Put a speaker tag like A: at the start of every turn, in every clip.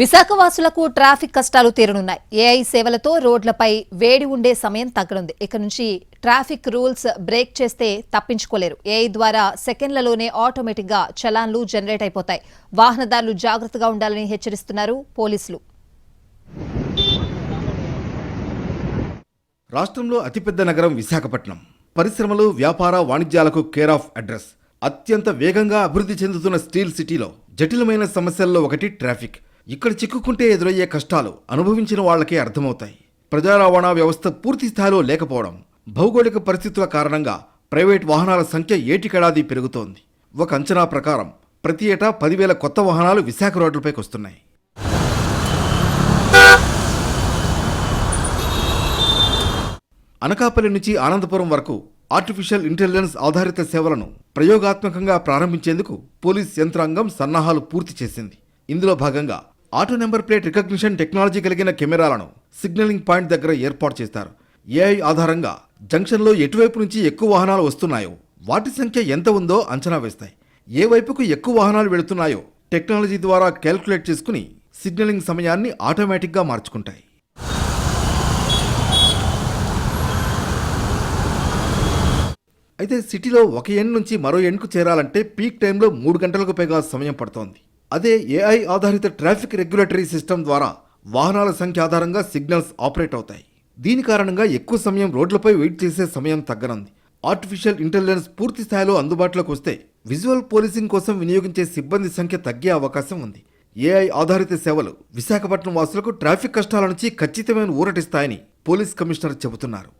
A: విశాఖవాసులకు traffic కష్టాలు తీరనున్నాయి. AI సేవలతో రోడ్లపై వేడి ఉండే సమయం తగ్గనుంది ఇక నుంచి ట్రాఫిక్ రూల్స్ బ్రేక్ చేస్తే తప్పించుకోలేరు. ఏఐ ద్వారా సెకండ్లలోనే ఆటోమేటిక్గా చలాన్లు జనరేట్ అయిపోతాయి. వాహనదారులు జాగ్రత్తగా ఉండాలని హెచ్చరిస్తున్నారు పోలీసులు.
B: రాష్ట్రంలో అతిపెద్ద నగరం విశాఖపట్నం. పరిశ్రమలు వ్యాపార వాణిజ్యాలకు కేర్ ఆఫ్ అడ్రస్. అత్యంత వేగంగా అభివృద్ధి చెందుతున్న స్టీల్ సిటీలో జటిలమైన సమస్యల్లో ఒకటి ట్రాఫిక్. ఇక్కడ చిక్కుకుంటే ఎదురయ్యే కష్టాలు అనుభవించిన వాళ్ళకే అర్థమవుతాయి. ప్రజా రవాణా వ్యవస్థ పూర్తి స్థాయిలో లేకపోవడం భౌగోళిక పరిస్థితుల కారణంగా ప్రైవేట్ వాహనాల సంఖ్య ఏటికేడాది పెరుగుతోంది. ఒక అంచనా ప్రకారం ప్రతి ఏటా పదివేల కొత్త వాహనాలు విశాఖ రోడ్లపైకి వస్తున్నాయి. అనకాపల్లి నుంచి ఆనందపురం వరకు ఆర్టిఫిషియల్ ఇంటెలిజెన్స్ ఆధారిత సేవలను ప్రయోగాత్మకంగా ప్రారంభించేందుకు పోలీస్ యంత్రాంగం సన్నాహాలు పూర్తి చేసింది. ఇందులో భాగంగా auto number plate recognition technology కలిగిన కెమెరాలను సిగ్నలింగ్ పాయింట్ దగ్గర ఏర్పాటు చేస్తారు. ఏఐ ఆధారంగా జంక్షన్లో ఎటువైపు నుంచి ఎక్కువ వాహనాలు వస్తున్నాయో వాటి సంఖ్య ఎంత ఉందో అంచనా వేస్తాయి. ఏ వైపుకు ఎక్కువ వాహనాలు వెళుతున్నాయో టెక్నాలజీ ద్వారా క్యాల్కులేట్ చేసుకుని సిగ్నలింగ్ సమయాన్ని ఆటోమేటిక్గా మార్చుకుంటాయి. అయితే సిటీలో ఒక ఎండ్ నుంచి మరో ఎండ్కు చేరాలంటే పీక్ టైంలో మూడు గంటలకు పైగా సమయం పడుతోంది. అదే ఏఐ ఆధారిత ట్రాఫిక్ రెగ్యులేటరీ సిస్టమ్ ద్వారా వాహనాల సంఖ్య ఆధారంగా సిగ్నల్స్ ఆపరేట్ అవుతాయి. దీని కారణంగా ఎక్కువ సమయం రోడ్లపై వెయిట్ చేసే సమయం తగ్గనుంది. ఆర్టిఫిషియల్ ఇంటెలిజెన్స్ పూర్తి స్థాయిలో అందుబాటులోకి వస్తే విజువల్ పోలీసింగ్ కోసం వినియోగించే సిబ్బంది సంఖ్య తగ్గే అవకాశం ఉంది. ఏఐ ఆధారిత సేవలు విశాఖపట్నం వాసులకు ట్రాఫిక్ కష్టాల నుంచి ఖచ్చితమైన ఊరటిస్తాయని పోలీస్ కమిషనర్ చెబుతున్నారు.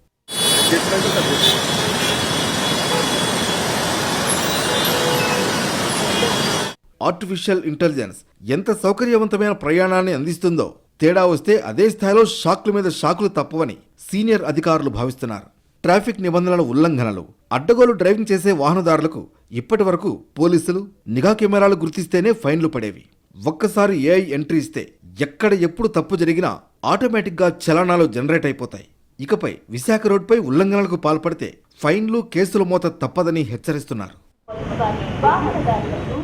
B: ఆర్టిఫిషియల్ ఇంటెలిజెన్స్ ఎంత సౌకర్యవంతమైన ప్రయాణాన్ని అందిస్తుందో తేడా వస్తే అదే స్థాయిలో షాక్ల మీద షాకులు తప్పవని సీనియర్ అధికారులు భావిస్తున్నారు. ట్రాఫిక్ నిబంధనల ఉల్లంఘనలు అడ్డగోలు డ్రైవింగ్ చేసే వాహనదారులకు ఇప్పటి వరకు పోలీసులు నిఘా కెమెరాలు గుర్తిస్తేనే ఫైన్లు పడేవి. ఒక్కసారి ఏఐ ఎంట్రీ ఇస్తే ఎక్కడ ఎప్పుడు తప్పు జరిగినా ఆటోమేటిక్గా చలనాలు జనరేట్ అయిపోతాయి. ఇకపై విశాఖ రోడ్పై ఉల్లంఘనలకు పాల్పడితే ఫైన్లు కేసుల మోత తప్పదని హెచ్చరిస్తున్నారు.
C: వాహనదారులకు